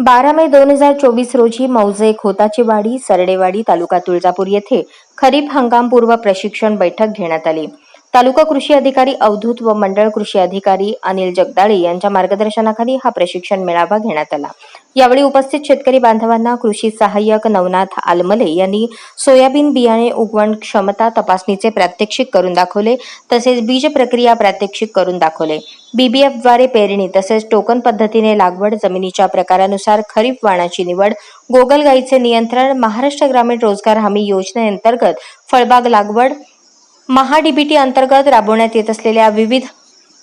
बारा मे दोन हजार चोवीस रोजी मौजे खोताचीवाडी सरडेवाडी तालुका तुळजापूर येथे खरीप हंगामपूर्व प्रशिक्षण बैठक घेण्यात आली. तालुका कृषी अधिकारी अवधूत व मंडळ कृषी अधिकारी अनिल जगदाळे यांच्या मार्गदर्शनाखाली हा प्रशिक्षण मेळावा घेण्यात आला. यावेळी उपस्थित शेतकरी बांधवांना कृषी सहाय्यक नवनाथ आलमले यांनी सोयाबीन बियाणे उगवण क्षमता तपासणीचे प्रात्यक्षिक करून दाखवले तसेच बीज प्रक्रिया प्रात्यक्षिक करून दाखवले. बीबीएफद्वारे पेरणी तसेच टोकन पद्धतीने लागवड जमिनीच्या प्रकारानुसार खरीप वाणाची निवड गोगलगाईचे नियंत्रण महाराष्ट्र ग्रामीण रोजगार हमी योजनेअंतर्गत फळबाग लागवड महाडीबीटी अंतर्गत राबवण्यात येत असलेल्या विविध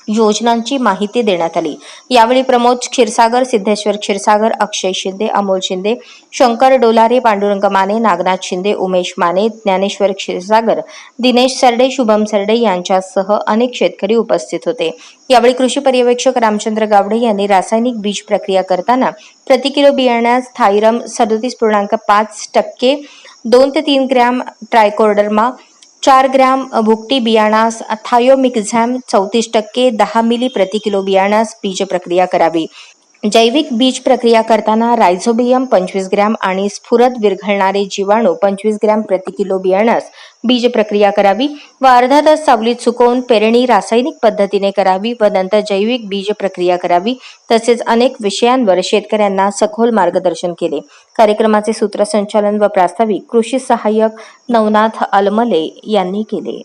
योजनांची माहिती देण्यात आली. यावेळी प्रमोद क्षीरसागर सिद्धेश्वर क्षीरसागर अक्षय शिंदे अमोल शिंदे शंकर डोलारे पांडुरंग माने नागनाथ शिंदे उमेश माने ज्ञानेश्वर क्षीरसागर दिनेश सरडे शुभम सरडे यांच्यासह अनेक शेतकरी उपस्थित होते. यावेळी कृषी पर्यवेक्षक रामचंद्र गावडे यांनी रासायनिक बीज प्रक्रिया करताना प्रति किलो बियाण्यास थायरम सदोतीस पूर्णांक पाच टक्के दोन ते तीन ग्रॅम ट्रायकोडर्मा चार ग्रॅम भुकटी बियाणास थायोमिक्झॅम चौतीस टक्के दहा मिली प्रति किलो बियाणास बीज प्रक्रिया करावी. जैविक बीज प्रक्रिया करताना रायझोबियम पंचवीस ग्रॅम आणि स्फुरद विरघळणारे जीवाणू पंचवीस ग्रॅम प्रति किलो बियाणास बीज प्रक्रिया करावी व अर्धा तास सावलीत सुकवून पेरणी रासायनिक पद्धतीने करावी व नंतर जैविक बीज प्रक्रिया करावी. तसेच अनेक विषयांवर शेतकऱ्यांना सखोल मार्गदर्शन केले. कार्यक्रमाचे सूत्रसंचालन व प्रास्ताविक कृषी सहाय्यक नवनाथ अलमले यांनी केले.